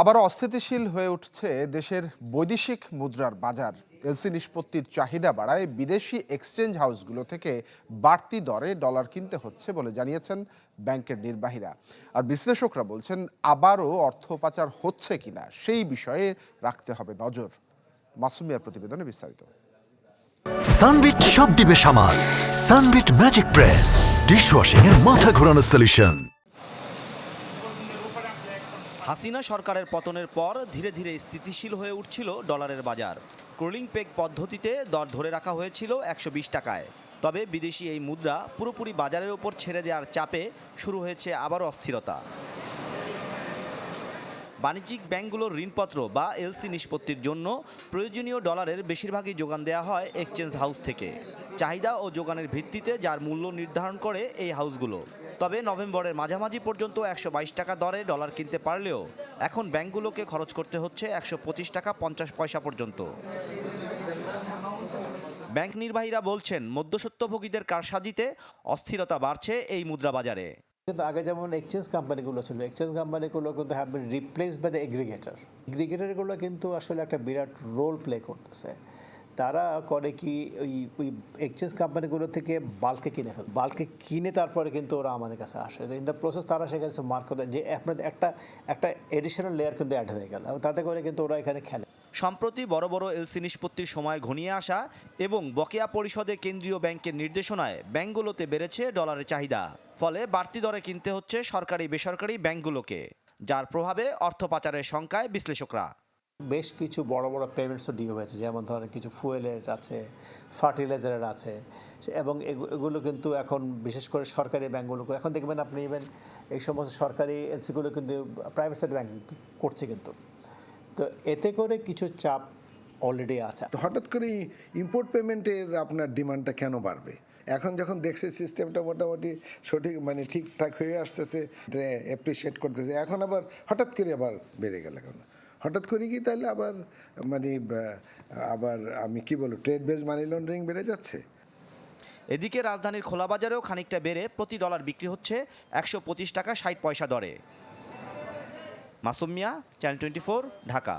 আবারও অস্থিতিশীল হয়ে উঠছে দেশের বৈদেশিক মুদ্রার বাজার। এলসি নিষ্পত্তির চাহিদা বাড়ায় বিদেশি এক্সচেঞ্জ হাউসগুলো থেকে বাড়তি দরে ডলার কিনতে হচ্ছে বলে জানিয়েছেন ব্যাংকের নির্বাহীরা। আর বিশ্লেষকরা বলছেন, আবারও অর্থ পাচার হচ্ছে কিনা সেই বিষয়ে রাখতে হবে নজর। মাসুমিয়ার প্রতিবেদনে বিস্তারিত। সানবিট সব দিবে সামাল। সানবিট ম্যাজিক প্রেস, ডিশওয়াশিং এর মাথা ঘোরানো সলিউশন হাসিনা সরকারের পতনের পর ধীরে ধীরে স্থিতিশীল হয়ে উঠছিল ডলারের বাজার। ক্রোলিং পেক পদ্ধতিতে দর ধরে রাখা হয়েছিল একশো বিশ টাকায়। তবে বিদেশি এই মুদ্রা পুরোপুরি বাজারের ওপর ছেড়ে দেওয়ার চাপে শুরু হয়েছে আবারও অস্থিরতা। বাণিজ্যিক ব্যাংকগুলোর ঋণপত্র বা এলসি নিষ্পত্তির জন্য প্রয়োজনীয় ডলারের বেশিরভাগই যোগান দেওয়া হয় এক্সচেঞ্জ হাউস থেকে। চাহিদা ও যোগানের ভিত্তিতে যার মূল্য নির্ধারণ করে এই হাউসগুলো। তবে নভেম্বরের মাঝামাঝি পর্যন্ত একশো বাইশ টাকা দরে ডলার কিনতে পারলেও এখন ব্যাংকগুলোকে খরচ করতে হচ্ছে একশো পঁচিশ টাকা পঞ্চাশ পয়সা পর্যন্ত। ব্যাংক নির্বাহীরা বলছেন মধ্যসত্ত্বভোগীদের কারসাজিতে অস্থিরতা বাড়ছে এই মুদ্রা বাজারে কিন্তু আগে যেমন এক্সচেঞ্জ কোম্পানিগুলো ছিল এক্সচেঞ্জ কোম্পানিগুলো কিন্তু have been replace by the aggregator এগ্রিগেটরগুলো কিন্তু আসলে একটা বিরাট রোল প্লে করতেছে। তারা করে কি ওই ওই এক্সচেঞ্জ কোম্পানিগুলো থেকে বাল্কে কিনে ফেল বাল্কে কিনে তারপরে কিন্তু ওরা আমাদের কাছে আসে। ইন দ্য প্রসেস তারা সেখানে মার্ক যে আপনাদের একটা একটা এডিশনাল লেয়ার কিন্তু অ্যাড হয়ে গেল। তাতে করে কিন্তু ওরা এখানে খেলে। সম্প্রতি বড় বড় এলসি নিষ্পত্তির সময় ঘনিয়ে আসা এবং বকেয়া পরিষদে কেন্দ্রীয় ব্যাংকের নির্দেশনায় ব্যাংকগুলোতে বেড়েছে ডলারের চাহিদা। ফলে বাড়তি দরে কিনতে হচ্ছে সরকারি, বেসরকারি ব্যাংকগুলোকে, যার প্রভাবে অর্থ পাচারের শঙ্কায় বিশ্লেষকরা। বেশ কিছু বড় বড় পেমেন্টসও ডিউ হয়েছে, যেমন ধরেন কিছু ফুয়েলের আছে ফার্টিলাইজারের আছে, এবং এগু- এগুলো কিন্তু এখন বিশেষ করে সরকারি ব্যাঙ্কগুলো এখন দেখবেন আপনি ইভেন এই সমস্ত সরকারি এলসিগুলো কিন্তু প্রাইভেট সেক্টর ব্যাংক করছে কিন্তু। তো এতে করে কিছু চাপ অলরেডি আছে। তো হঠাৎ করে ইম্পোর্ট পেমেন্টের আপনার ডিমান্ডটা কেন বাড়বে? এখন যখন দেখছে সিস্টেমটা মোটামুটি সঠিক মানে ঠিকঠাক হয়ে আসতেছে অ্যাপ্রিসিয়েট করতেছে এখন আবার হঠাৎ করে আবার বেড়ে গেল কেন? হঠাৎ করে কি তাহলে আবার মানে আবার আমি কি বলব ট্রেড বেস মানি লন্ডারিং বেড়ে যাচ্ছে? এদিকে রাজধানীর খোলা বাজারেও খানিকটা বেড়ে প্রতি ডলার বিক্রি হচ্ছে একশো পঁচিশ টাকা ষাট পয়সা দরে। Masum Miya channel twenty Dhaka